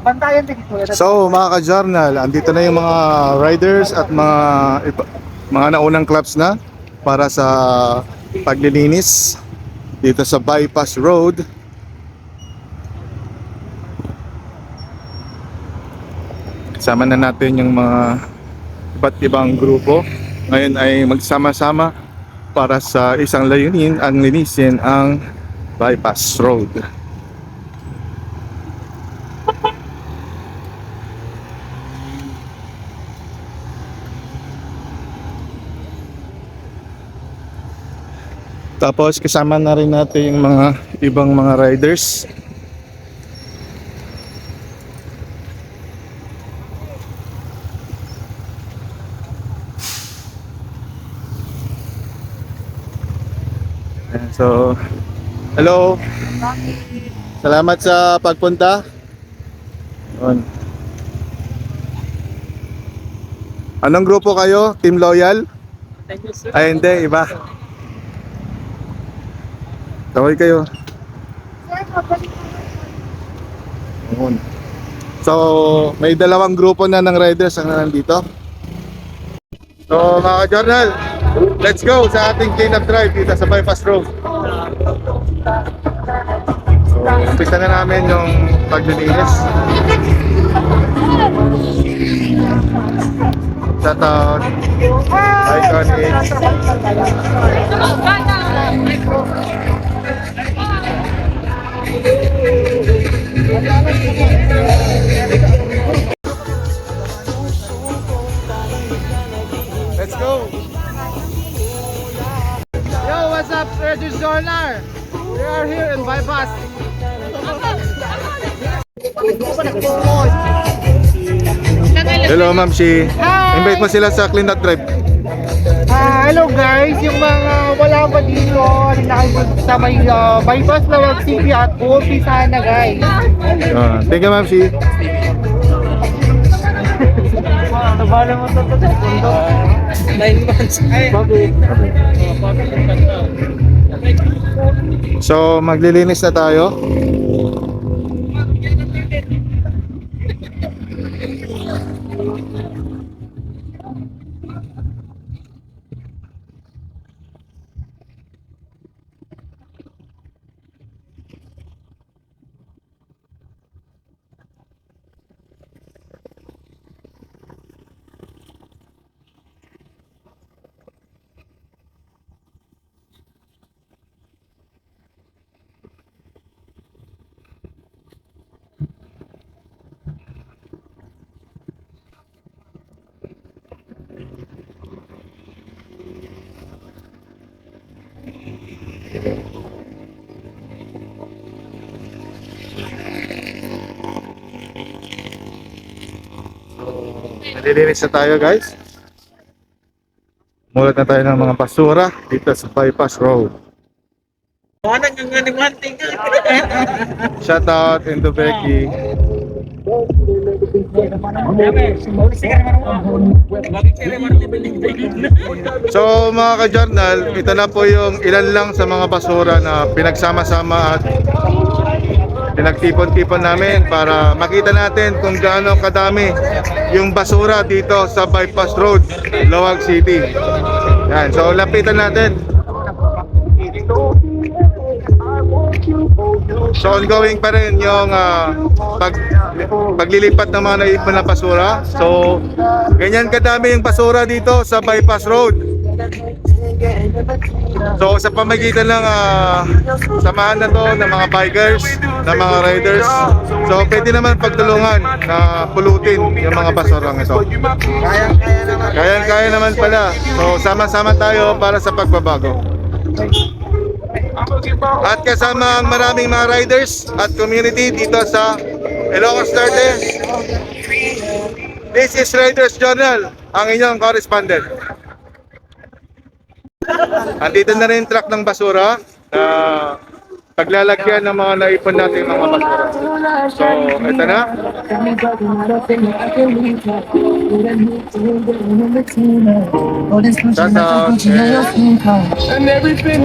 Bantayan din. So mga ka-journal, andito na yung mga riders at mga mga naunang clubs na para sa paglilinis dito sa Bypass Road. Kasama na natin yung mga iba't ibang grupo. Ngayon ay magsama-sama para sa isang layunin ang linisin ang Bypass Road. Tapos kasama na rin natin yung mga ibang mga riders. So, hello. Salamat sa pagpunta. Yun. Anong grupo kayo? Team Loyal? Thank you, sir. Ay, hindi. Iba. Tawag kayo. Yun. So, may dalawang grupo na ng riders ang nandito. So, mga journal, let's go sa ating cleanup drive dito sa Bypass Road. So, umpisa na namin yung paglilinis. Shout out. Iconic. Up, Regis Journal? We are here in Bypass. Hello, Ma'am Shi. Invite mo sila sa cleanup drive. Ah, hello guys, yung mga wala pa dito, kayo sa may uh, Bypass Lawag City at uumpisahan na guys. Ah, thank you, Ma'am Shi. Mo to to to. Nine months. Bakit? So, maglilinis na tayo. Maglilinis na tayo, guys. Mulat na tayo ng mga basura dito sa Bypass Road. Shout out into Becky. So mga ka-journal, ito na po yung ilan lang sa mga basura na pinagsama-sama at pinagtipon-tipon namin para makita natin kung gaano kadami yung basura dito sa Bypass Road, Lawag City. Yan, so lapitan natin. So ongoing pa rin yung ah, pag, paglilipat ng mga naipon na basura. So ganyan kadami yung basura dito sa Bypass Road. So sa pamagitan ng ah, samahan na to ng mga bikers, ng mga riders. So pwede naman pagtulungan na pulutin yung mga basurang ito. Kayang-kaya naman pala. So sama-sama tayo para sa pagbabago. At kasama ang maraming mga riders at community dito sa Ilocos Norte. This is Riders Journal, ang inyong correspondent. Andito na rin yung truck ng basura na paglalagyan ng mga naipon natin mga basura. So, ito na. Shout out. And everything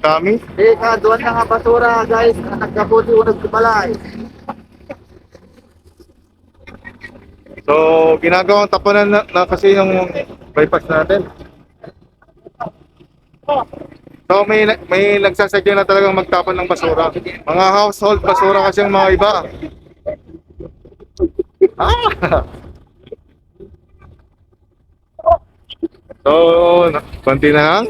Dami. Eh, kaduan na nga basura, guys. Nagkabuti o nagkabalay. So, ginagawang tapunan na, na kasi yung bypass natin. So, may may nagsasadya na talagang magtapon ng basura. Mga household basura kasi ang mga iba. Ah! So, konti na lang.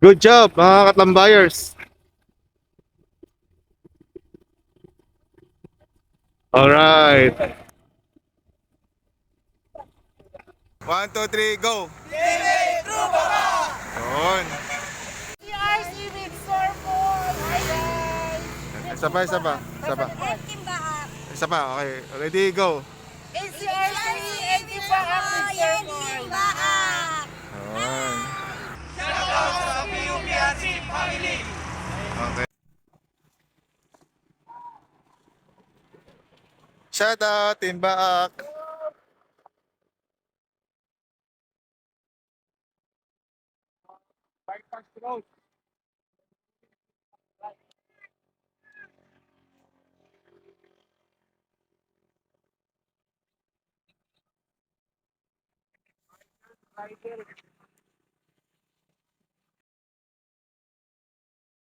Good job, mga katlambayers. Alright. One, two, three, go! Yun. With Sorbol. Hi guys. Isa pa, isa pa. Isa pa. Isa pa, okay. Ready, go! NCRC and Timbaak with Sorbol. Timbaak. Yun. Okay. Shout out, Team Baak.